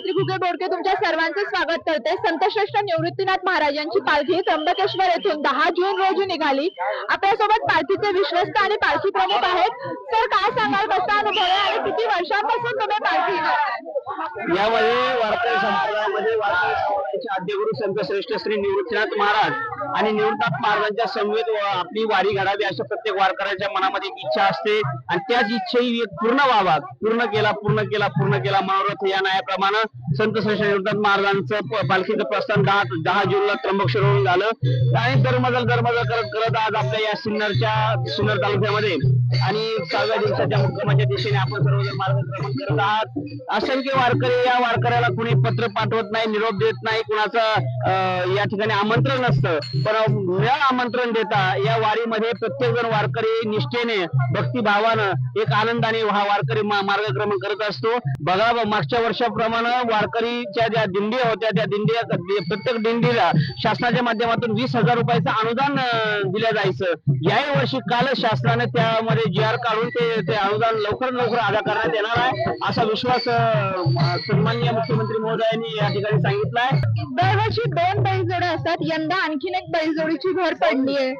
गायत्री घुगे बोडके तुमच्या सर्वांचे स्वागत करते संतश्रेष्ठ निवृत्तीनाथ महाराज यांची पालखी त्र्यंबकेश्वर येथून दहा जून रोजी निघाली. आपल्यासोबत पालखीचे विश्वस्त आणि पालखी प्रमुख आहेत. तर काय सांगाल? कसा अनुभव आहे आणि किती वर्षांपासून तुम्ही पालखी यामध्ये वारकरी संप्रदायामध्ये आद्यगुरु संत श्रेष्ठ श्री निवृत्तीनाथ महाराज आणि निवृत्तनाथ महाराजांच्या समवेत आपली वारी घडावी अशा प्रत्येक वारकऱ्याच्या मनामध्ये एक इच्छा असते. आणि त्याच इच्छेही पूर्ण व्हावा. पूर्ण केला पूर्ण केला पूर्ण केला मनोरथ या न्यायाप्रमाणे संत श्रेष्ठ निवृत्तीनाथ महाराजांचं पालखीचं प्रस्थान दहा दहा जूनला त्र्यंबकेश्वरहून झालं. आणि दरमजल दरमजल करत करत आज आपल्या या सिन्नरच्या सिन्नर तालुक्यामध्ये आणि सहाव्या दिवसाच्या मुक्कामाच्या दिशेने आपण सर्वजण मार्गक्रमण करत आहात. असंख्य वारकरी या वारकऱ्याला कुणी पत्र पाठवत नाही निरोप देत नाही कुणाचं या ठिकाणी आमंत्रण नसतं. पण न आमंत्रण देता या वारीमध्ये प्रत्येक जण वारकरी निष्ठेने भक्तिभावानं एक आनंदाने हा वारकरी मार्गक्रमण करत असतो. बघा मागच्या वर्षाप्रमाणे वारकरीच्या ज्या दिंडी होत्या त्या दिंडी प्रत्येक दिंडीला शासनाच्या माध्यमातून वीस हजार रुपयाचं अनुदान दिलं जायचं. याही वर्षी कालच शासनाने त्यामध्ये जी आर काढून ते ते अनुदान लवकर लवकर अदा करण्यात येणार आहे असा विश्वास सन्माननीय मुख्यमंत्री महोदयांनी या ठिकाणी सांगितला आहे. दरवर्षी दोन बैलजोड्या असतात. यंदा आणखीन एक बैलजोडीची भर पडली आहे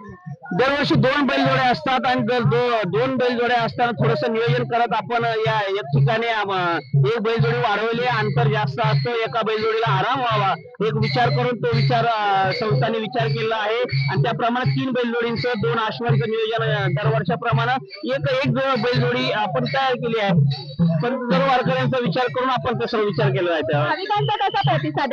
दरवर्षी दोन बैलजोड्या असतात आणि दर दो- दोन बैलजोड्या असताना थोडस नियोजन करत आपण या एक ठिकाणी एक बैलजोडी वाढवली अंतर जास्त असतो एका बैलजोडीला आराम व्हावा एक विचार करून तो विचार संस्थांनी विचार केला आहे. आणि त्याप्रमाणे तीन बैलजोडींचं दोन आश्वांचं नियोजन दरवर्षाप्रमाणे एक एक बैलजोडी आपण तयार केली आहे. पण सर्व वारकऱ्यांचा विचार करून आपण तसा विचार केला आहे?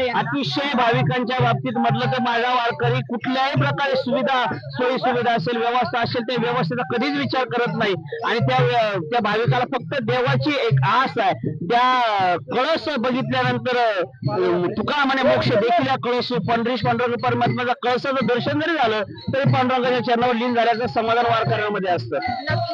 अतिशय भाविकांच्या बाबतीत म्हटलं तर माझा वारकरी कुठल्याही प्रकारे सुविधा सोयी सुविधा असेल व्यवस्था असेल त्या व्यवस्थेचा कधीच विचार करत नाही. आणि त्या त्या भाविकाला फक्त देवाची एक आस आहे. त्या कळस बघितल्यानंतर अं, तुका म्हणे मोक्ष देखील कळस पंढरीश पांडुरंग परमात्म्याचा कळसाचं दर्शन जरी झालं तरी पांडुरंगाच्या चरणावर लीन झाल्याचं समाधान वारकऱ्यांमध्ये असतं.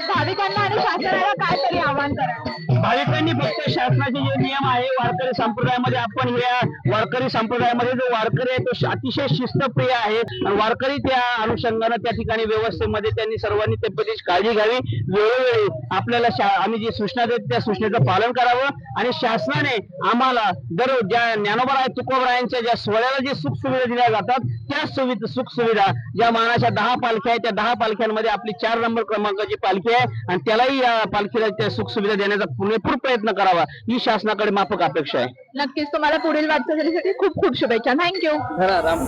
भाविकांना आणि शासनाला काय तरी आव्हान करा. भाविकांनी फक्त शासनाचे जे नियम आहे वारकरी संप्रदायामध्ये आपण या वारकरी संप्रदायामध्ये जो वारकरी आहे तो अतिशय शिस्तप्रिय आहे. आणि वारकरी त्या अनुषंगाने त्या ठिकाणी व्यवस्थेमध्ये त्यांनी सर्वांनी त्या पद्धतीची काळजी घ्यावी. वेळोवेळी आपल्याला आम्ही जी सूचना देत त्या सूचनेचं पालन करावं. आणि शासनाने आम्हाला दर ज्या ज्ञानोबराय तुकोबरायांच्या ज्या सोहळ्याला जे सुख सुविधा दिल्या जातात त्या सुविधा सुख सुविधा ज्या मानाच्या दहा पालख्या आहेत त्या दहा पालख्यांमध्ये आपली चार नंबर क्रमांकाची पालखी आहे आणि त्यालाही या पालखीला त्या सुख सुविधा देण्याचा पुरेपूर प्रयत्न करावा ही शासनाकडे माफक अपेक्षा आहे. नक्कीच तुम्हाला पुढील वाटचालीसाठी खूप खूप शुभेच्छा. Thank you Ram.